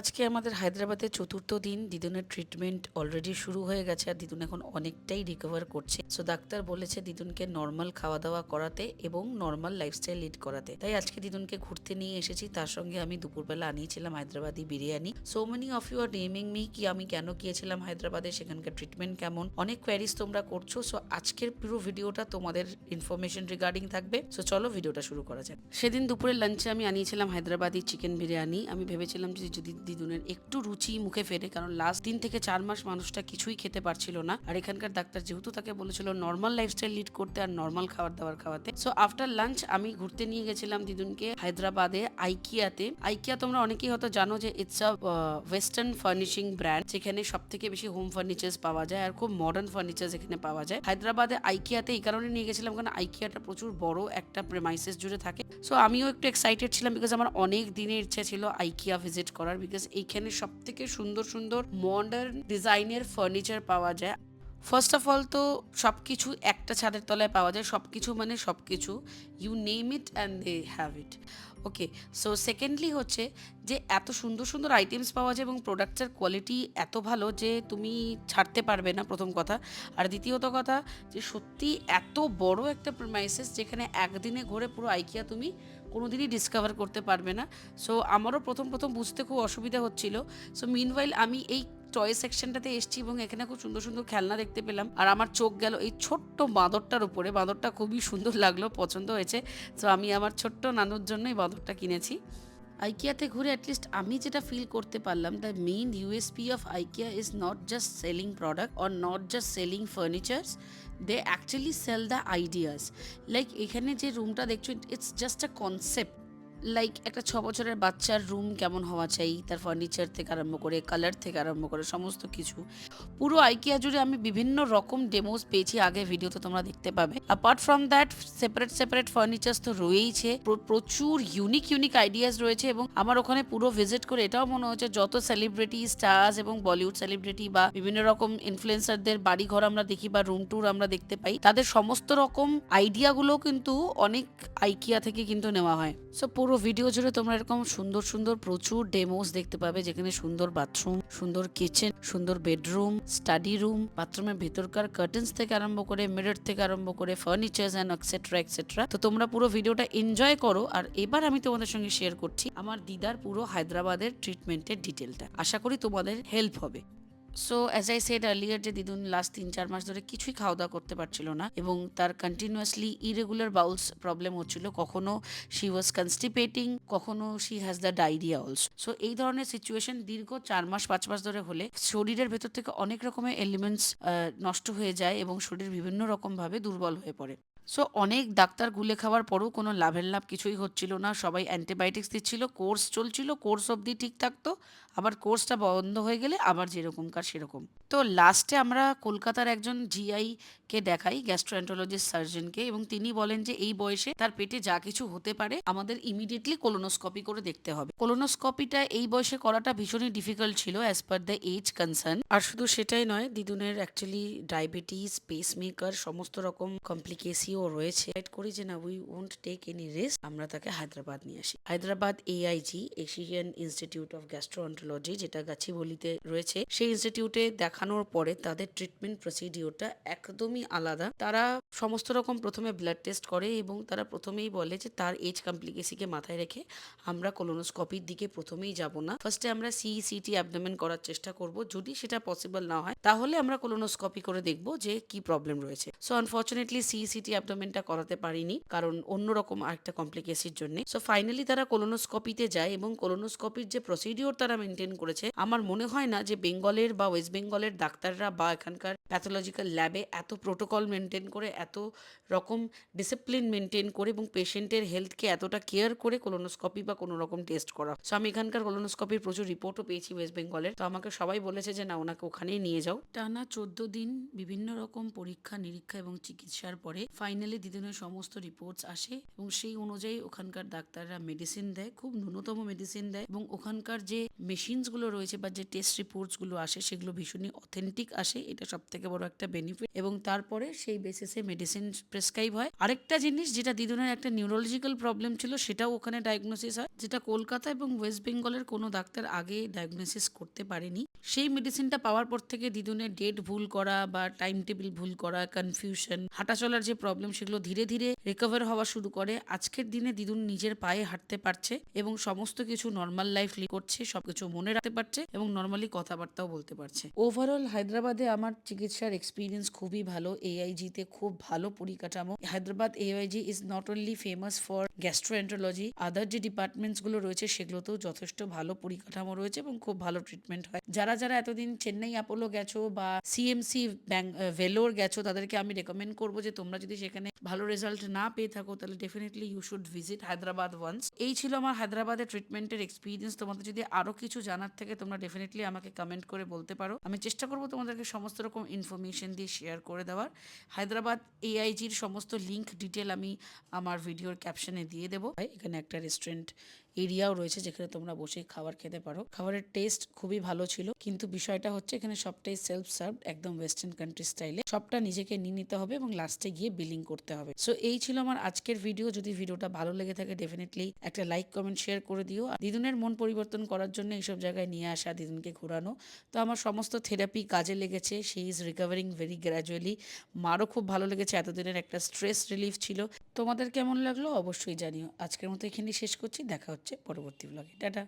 আজকে আমাদের হায়দ্রাবাদের চতুর্থ দিন দিদুনের ট্রিটমেন্ট অলরেডি শুরু হয়ে গেছে আর দিদুন এখন অনেকটাই রিকভার করছে। সো ডাক্তার বলেছে দিদুনকে নর্মাল খাওয়া দাওয়া করাতে এবং নর্মাল লাইফস্টাইল লিড করাতে। তাই আজকে দিদুনকে ঘুরতে নিয়ে এসেছি। তার সঙ্গে আমি দুপুরবেলা আনিয়েছিলাম Hyderabadi biryani. So many of you are naming me কি, আমি কেন গিয়েছিলাম হায়দ্রাবাদে, সেখানকার ট্রিটমেন্ট কেমন? অনেক কোয়ারিজ তোমরা করছ। সো আজকের পুরো ভিডিওটা তোমাদের ইনফরমেশন রিগার্ডিং থাকবে। সো চলো ভিডিওটা শুরু করা যাক। সেদিন দুপুরে লাঞ্চে আমি আনিয়েছিলাম হায়দ্রাবাদি চিকেন বিরিয়ানি। আমি ভেবেছিলাম যে যদি দিদুনের একটু রুচি মুখে ফেরে, কারণ লাস্ট দিন থেকে চার মাস মানুষটা কিছুই খেতে পারছিল না। আর এখানকার ডাক্তার যেহেতু তাকে বলেছিল নর্মাল লাইফস্টাইল লিড করতে আর নর্মাল খাবার দাবার খাওয়াতে। সো আফটার লাঞ্চ আমি ঘুরতে নিয়ে গেছিলাম দিদুনকে হায়দ্রাবাদে, আইকিয়াতে। আইকিয়া তোমরা অনেকেই হয়তো জানো যে it's a western furnishing brand যেখানে সব থেকে বেশি হোম ফার্নিচার্স পাওয়া যায় আর খুব মডার্ন ফার্নিচার এখানে পাওয়া যায়। হায়দ্রাবাদে আইকিয়াতে এই কারণে নিয়ে গেছিলাম, কারণ আইকিয়াটা প্রচুর বড় একটা প্রেমাইসেস জুড়ে থাকে। সো আমিও একটু এক্সাইটেড ছিলাম বিকজ আমার অনেক দিনের ইচ্ছে ছিল আইকিয়া ভিজিট করার বিকজ এইখানে সব থেকে সুন্দর সুন্দর মডার্ন ডিজাইনের ফার্নিচার পাওয়া যায়। ফার্স্ট অফ অল তো সব কিছু একটা ছাদের তলায় পাওয়া যায় সব কিছু মানে সব কিছু you name it and they have it okay so secondly হচ্ছে যে এত সুন্দর সুন্দর আইটেমস পাওয়া যায় এবং প্রোডাক্টসের কোয়ালিটি এত ভালো যে তুমি ছাড়তে পারবে না প্রথম কথা। আর দ্বিতীয়ত কথা যে সত্যি এত বড় একটা প্রেমাইসেস যেখানে একদিনে ঘুরে পুরো আইকিয়া তুমি কোনোদিনই ডিসকভার করতে পারবে না। সো আমারও প্রথম প্রথম বুঝতে খুব অসুবিধা হচ্ছিল। সো মিনওয়াইল আমি এই টয় সেকশনটাতে এসেছি এবং এখানে খুব সুন্দর সুন্দর খেলনা দেখতে পেলাম। আর আমার চোখ গেল এই ছোট্ট বাঁদরটার উপরে। বাঁদরটা খুবই সুন্দর লাগল, পছন্দ হয়েছে। সো আমি আমার ছোট্ট নানুর জন্য এই বাঁদরটা কিনেছি। আইকিয়াতে ঘুরে অ্যাটলিস্ট আমি যেটা ফিল করতে পারলাম the main USP of IKEA is not just selling product or not just selling furnitures they actually sell the ideas like এখানে যে রুমটা দেখছ it's just a concept like একটা ছ বছরের বাচ্চার রুম কেমন হওয়া চাই, তার ফার্নিচার থেকে আরম্ভ করে কালার থেকে আরম্ভ করে, সমস্ত কিছু। পুরো আইকিয়া জুড়ে আমি বিভিন্ন রকম ডেমোস পেয়েছি, আগে ভিডিওতে তোমরা দেখতে পাবে। Apart from that separate separate furnitures তো রয়েইছে। প্রচুর ইউনিক ইউনিক আইডিয়াস রয়েছে এবং আমার ওখানে পুরো ভিজিট করে এটাও মনে হচ্ছে, যত সেলিব্রিটি স্টার্স এবং বলিউড সেলিব্রিটি বা বিভিন্ন রকম ইনফ্লুয়েন্সারদের বাড়ি ঘর আমরা দেখি বা রুম ট্যুর আমরা দেখতে পাই, তাদের সমস্ত রকম আইডিয়াগুলো কিন্তু অনেক আইকিয়া থেকে কিন্তু নেওয়া হয়। সো পুরো ভিডিও জুড়ে তোমরা এরকম সুন্দর সুন্দর প্রচুর ডেমোস দেখতে পাবে, যেখানে সুন্দর বাথরুম সুন্দর কিচেন সুন্দর বেডরুম স্টাডি রুম বাথরুমের ভেতরকার কার্টেন্স থেকে আরম্ভ করে মিরর থেকে আরম্ভ করে ফার্নিচার্স অ্যান্ড এক্সেট্রা এক্সেট্রা তো তোমরা পুরো ভিডিওটা এনজয় করো। আর এবার আমি তোমাদের সঙ্গে শেয়ার করছি আমার দিদার পুরো হায়দ্রাবাদের ট্রিটমেন্টের ডিটেলটা আশা করি তোমাদের হেল্প হবে। So as I said earlier যে দিদুন লাস্ট তিন, চার মাস ধরে কিছুই খাওয়া দাওয়া করতে পারছিল না এবং তার কন্টিনিউয়াসলি ইরেগুলার বাউলস প্রবলেম হচ্ছিল। কখনো শি ওয়াজ কনস্টিপেটিং কখনো she has the diarrhoea also so এই ধরনের সিচুয়েশন দীর্ঘ চার মাস, পাঁচ মাস ধরে হলে শরীরের ভেতর থেকে অনেক রকমের এলিমেন্টস নষ্ট হয়ে যায় এবং শরীর বিভিন্ন রকমভাবে দুর্বল হয়ে পড়ে। সো অনেক ডাক্তার গুলে খাওয়ার পরেও কোনো লাভের লাভ কিছুই হচ্ছিল না। সবাই অ্যান্টিবায়োটিক্স দিচ্ছিল কোর্স চলছিল কোর্স অবধি ঠিক থাকতো। আবার কোর্সটা বন্ধ হয়ে গেলে আবার যেরকমকার সেরকম। তো লাস্টে আমরা কলকাতার একজন জিআই কে দেখাই গ্যাস্ট্রোএন্টোলজিস্ট সার্জনকে এবং তিনি বলেন যে এই বয়সে তার পেটে যা কিছু হতে পারে আমাদের ইমিডিয়েটলি কোলোনোস্কপি করে দেখতে হবে। কোলোনোস্কপিটা এই বয়সে করাটা ভীষণই ডিফিকাল্ট ছিল as per the age concern আর শুধু সেটাই নয় দিদুনের অ্যাকচুয়ালি ডায়াবেটিস পেসমেকার সমস্ত রকম কমপ্লিকেসিও রয়েছে। Decide করি যে না we won't take any risk আমরা তাকে হায়দ্রাবাদ নিয়ে আসি। Hyderabad AIG Asian Institute of gastroenterology যেটা গাছিবলিতে রয়েছে, সেই ইনস্টিটিউটে দেখানোর পরে তাদের ট্রিটমেন্ট প্রসিডিওরটা একদমই আলাদা। তারা সমস্ত রকম প্রথমে ব্লাড টেস্ট করে এবং তারা প্রথমেই বলে যে তার এজ কমপ্লিকেসিকে মাথায় রেখে আমরা কোলোনোস্কপির দিকে প্রথমেই যাব না। ফার্স্টে আমরা সিইসিটি অ্যাবডোমেন করার চেষ্টা করব। যদি সেটা পসিবল না হয়, তাহলে আমরা কোলোনোস্কপি করে দেখব যে কি প্রবলেম রয়েছে। সো আনফর্চুনেটলি সিইসিটি অ্যাবডোমেনটা করাতে পারিনি, কারণ অন্যরকম আরেকটা কমপ্লিকেসির জন্য। সো ফাইনালি তারা কোলোনোস্কপিতে যায় এবং কোলোনোস্কপির যে প্রসিডিওর তারা মেনটেন করেছে, আমার মনে হয় না যে বেঙ্গলের বা ওয়েস্ট বেঙ্গলের ডাক্তাররা বা এখানকার প্যাথোলজিক্যাল ল্যাবে এত প্রোটোকল মেনটেন করে, এত রকম ডিসিপ্লিন মেনটেন করে এবং পেশেন্টের হেলথকে এতটা কেয়ার করে কোলোনোস্কপি বা কোনো রকম টেস্ট করা। সো আমি এখানকার কোলোনোস্কপির প্রচুর রিপোর্টও পেয়েছি ওয়েস্ট বেঙ্গলের তো আমাকে সবাই বলেছে যে, না, ওনাকে ওখানেই নিয়ে যাও। টানা চোদ্দ দিন বিভিন্ন রকম পরীক্ষা নিরীক্ষা এবং চিকিৎসার পরে ফাইনাল ফাইনালি দিদুনের সমস্ত রিপোর্টস আসে এবং সেই অনুযায়ী ওখানকার ডাক্তাররা মেডিসিন দেয়, খুব ন্যূনতম মেডিসিন দেয় এবং ওখানকার যে মেশিনসগুলো রয়েছে বা যে টেস্ট রিপোর্টসগুলো আসে সেগুলো ভীষণই অথেন্টিক আসে। এটা সব থেকে বড় একটা বেনিফিট এবং তারপরে সেই বেসিসে মেডিসিন প্রেসক্রাইব হয়। আরেকটা জিনিস যেটা দিদুনের একটা নিউরোলজিক্যাল প্রবলেম ছিল, সেটাও ওখানে ডায়াগনোসিস হয়, যেটা কলকাতা এবং ওয়েস্ট বেঙ্গলের কোনো ডাক্তার আগে ডায়াগনোসিস করতে পারেনি। সেই মেডিসিনটা পাওয়ার পর থেকে দিদুনের ডেট ভুল করা বা টাইম টেবিল ভুল করা কনফিউশন হাঁটা চলার যে প্রবলেম সেগুলো ধীরে ধীরে রিকভার হওয়া শুরু করে। আজকের দিনে দিদুন নিজের পায়ে হাঁটতে পারছে এবং সমস্ত কিছু নর্মাল লাইফ লিড করছে, সবকিছু মনে রাখতে পারছে এবং নর্মালি কথাবার্তাও বলতে পারছে। ওভারঅল হায়দ্রাবাদে আমার চিকিৎসার এক্সপিরিয়েন্স খুবই ভালো। এআইজি তে খুব ভালো পরিকাঠামো। Hyderabad AIG is not only famous for gastroenterology other যে ডিপার্টমেন্টসগুলো রয়েছে সেগুলোতেও যথেষ্ট ভালো পরিকাঠামো রয়েছে এবং খুব ভালো ট্রিটমেন্ট হয়। যারা যারা এতদিন চেন্নাই অ্যাপোলো গেছো বা সিএমসি ভেলোর গেছো তাদেরকে আমি রেকমেন্ড করব যে তোমরা যদি সেখানে ভালো রেজাল্ট না পেয়ে থাকো, তাহলে definitely you should visit Hyderabad once এই ছিল আমার হায়দ্রাবাদে ট্রিটমেন্টের এক্সপিরিয়েন্স তোমাদের যদি আরও কিছু জানার থেকে, তোমরা ডেফিনেটলি আমাকে কমেন্ট করে বলতে পারো। আমি চেষ্টা করব তোমাদেরকে সমস্ত রকম ইনফরমেশন দিয়ে শেয়ার করে দেওয়ার। হায়দ্রাবাদ এআইজির সমস্ত লিঙ্ক ডিটেল আমি আমার ভিডিওর ক্যাপশনে দিয়ে দেবো। এখানে একটা রেস্টুরেন্ট এরিয়াও রয়েছে যেখানে তোমরা বসে খাবার খেতে পারো। খাবারের টেস্ট খুবই ভালো ছিল, কিন্তু বিষয়টা হচ্ছে এখানে সবটাই সেলফ সার্ভ একদম ওয়েস্টার্ন কান্ট্রি স্টাইলে সবটা নিজেকে নিয়ে নিতে হবে এবং লাস্টে গিয়ে বিলিং করতে হবে। সো এই ছিল আমার আজকের ভিডিও যদি ভিডিওটা ভালো লেগে থাকে ডেফিনেটলি একটা লাইক কমেন্ট শেয়ার করে দিও। দিদুনের মন পরিবর্তন করার জন্য এইসব জায়গায় নিয়ে আসা দিদুনকে ঘোরানো। তো আমার সমস্ত থেরাপি কাজে লেগেছে। She is recovering very gradually মারও খুব ভালো লেগেছে। এতদিনের একটা স্ট্রেস রিলিফ ছিল। তোমাদের কেমন লাগল অবশ্যই জানিও। আজকের মতো এখানেই শেষ করছি। দেখা হচ্ছে পরবর্তী ব্লগে টাটা।